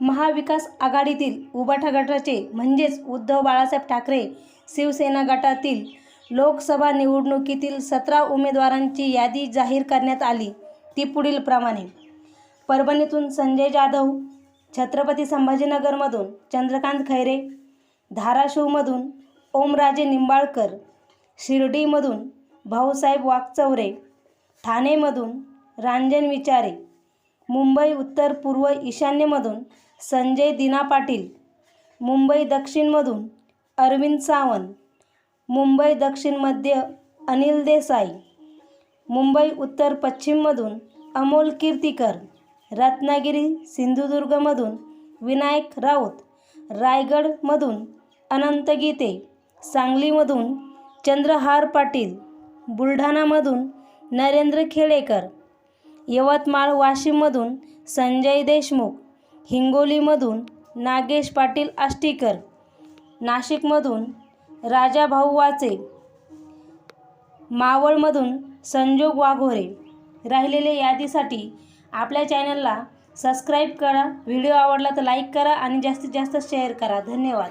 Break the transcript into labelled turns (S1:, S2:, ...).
S1: महाविकास आघाडीतील उबाठा गटाचे म्हणजेच उद्धव बाळासाहेब ठाकरे शिवसेना गटातील लोकसभा निवडणुकीतील सतरा उमेदवारांची यादी जाहीर करण्यात आली. ती पुढील प्रमाणे. परभणीतून संजय जाधव छत्रपती संभाजीनगरमधून चंद्रकांत खैरे धाराशिवमधून ओमराजे निंबाळकर शिर्डीमधून भाऊसाहेब वाघचौरे ठाणेमधून रांजन विचारे मुंबई उत्तर पूर्व ईशान्येमधून संजय दिना पाटील मुंबई दक्षिणमधून अरविंद सावंत मुंबई दक्षिण मध्य अनिल देसाई मुंबई उत्तर पश्चिममधून अमोल कीर्तीकर रत्नागिरी सिंधुदुर्गमधून विनायक राऊत रायगडमधून अनंत गीते सांगलीमधून चंद्रहार पाटील बुलढाणामधून नरेंद्र खेडेकर यवतमाळ वाशिममधून संजय देशमुख हिंगोलीमधून नागेश पाटील आष्टीकर नाशिकमधून राजाभाऊ वाचे मावळमधून संजोग वाघोरे. राहिलेल्या यादीसाठी आपल्या चॅनलला सबस्क्राईब करा व्हिडिओ आवडला तर लाईक करा आणि जास्तीत जास्त शेअर करा. धन्यवाद.